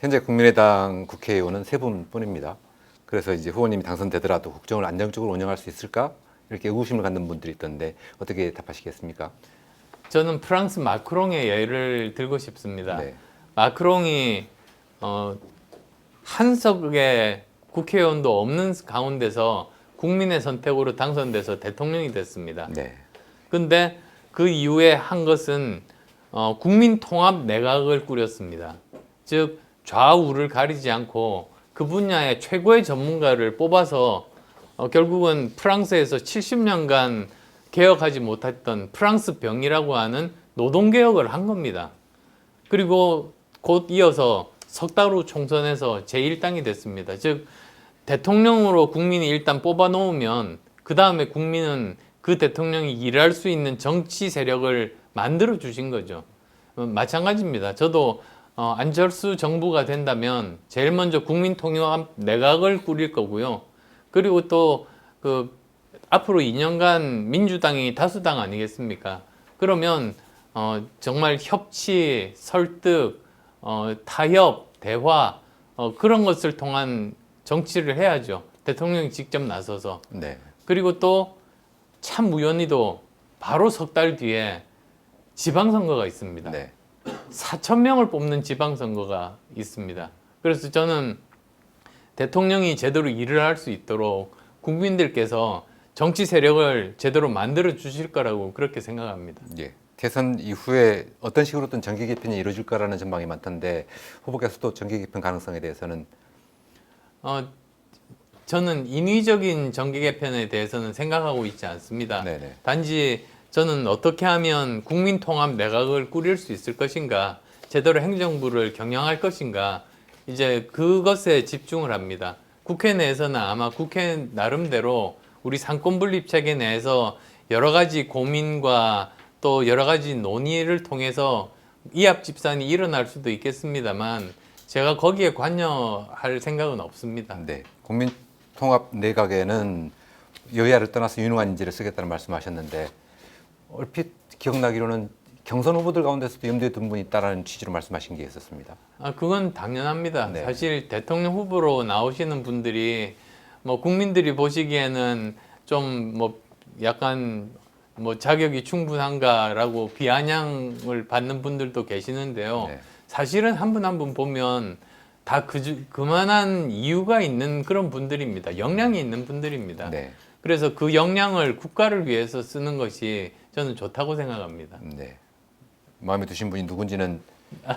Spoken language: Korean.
현재 국민의당 국회의원은 세 분뿐입니다. 그래서 이제 후보님이 당선되더라도 국정을 안정적으로 운영할 수 있을까 이렇게 의구심을 갖는 분들이 있던데 어떻게 답하시겠습니까? 저는 프랑스 마크롱의 예를 들고 싶습니다. 네. 마크롱이 어, 한석의 국회의원도 없는 가운데서 국민의 선택으로 당선돼서 대통령이 됐습니다. 네. 근데 그 이후에 한 것은 어, 국민 통합 내각을 꾸렸습니다. 즉 좌우를 가리지 않고 그 분야의 최고의 전문가를 뽑아서 어, 결국은 프랑스에서 70년간 개혁하지 못했던 프랑스 병이라고 하는 노동 개혁을 한 겁니다. 그리고 곧 이어서 석 달 후 총선에서 제1당이 됐습니다. 즉 대통령으로 국민이 일단 뽑아 놓으면 그 다음에 국민은 그 대통령이 일할 수 있는 정치 세력을 만들어 주신 거죠. 어, 마찬가지입니다. 저도 어, 안철수 정부가 된다면 제일 먼저 국민통합 내각을 꾸릴 거고요. 그리고 또 그 앞으로 2년간 민주당이 다수당 아니겠습니까? 그러면 어, 정말 협치, 설득, 어, 타협, 대화 어, 그런 것을 통한 정치를 해야죠. 대통령이 직접 나서서 네. 그리고 또 참 우연히도 바로 석 달 뒤에 지방선거가 있습니다. 네. 4천 명을 뽑는 지방선거가 있습니다. 그래서 저는 대통령이 제대로 일을 할 수 있도록 국민들께서 정치 세력을 제대로 만들어 주실 거라고 그렇게 생각합니다. 예. 대선 이후에 어떤 식으로든 정계 개편이 이루어질 거라는 전망이 많던데 후보께서도 정계 개편 가능성에 대해서는 어, 저는 인위적인 정계 개편에 대해서는 생각하고 있지 않습니다. 네네. 단지 저는 어떻게 하면 국민 통합 내각을 꾸릴 수 있을 것인가, 제대로 행정부를 경영할 것인가, 이제 그것에 집중을 합니다. 국회 내에서는 아마 국회 나름대로 우리 상권 분립 체계 내에서 여러 가지 고민과 또 여러 가지 논의를 통해서 이합 집산이 일어날 수도 있겠습니다만 제가 거기에 관여할 생각은 없습니다. 네. 국민통합 내각에는 여야를 떠나서 유능한 인재를 쓰겠다는 말씀하셨는데 얼핏 기억나기로는 경선 후보들 가운데서도 염두에 둔 분이 있다라는 취지로 말씀하신 게 있었습니다. 아, 그건 당연합니다. 네. 사실 대통령 후보로 나오시는 분들이 뭐 국민들이 보시기에는 좀 뭐 약간 뭐 자격이 충분한가라고 비아냥을 받는 분들도 계시는데요. 네. 사실은 한 분 한 분 보면 다 그, 그만한 이유가 있는 그런 분들입니다. 역량이 있는 분들입니다. 네. 그래서 그 역량을 국가를 위해서 쓰는 것이 저는 좋다고 생각합니다. 네. 마음에 드신 분이 누군지는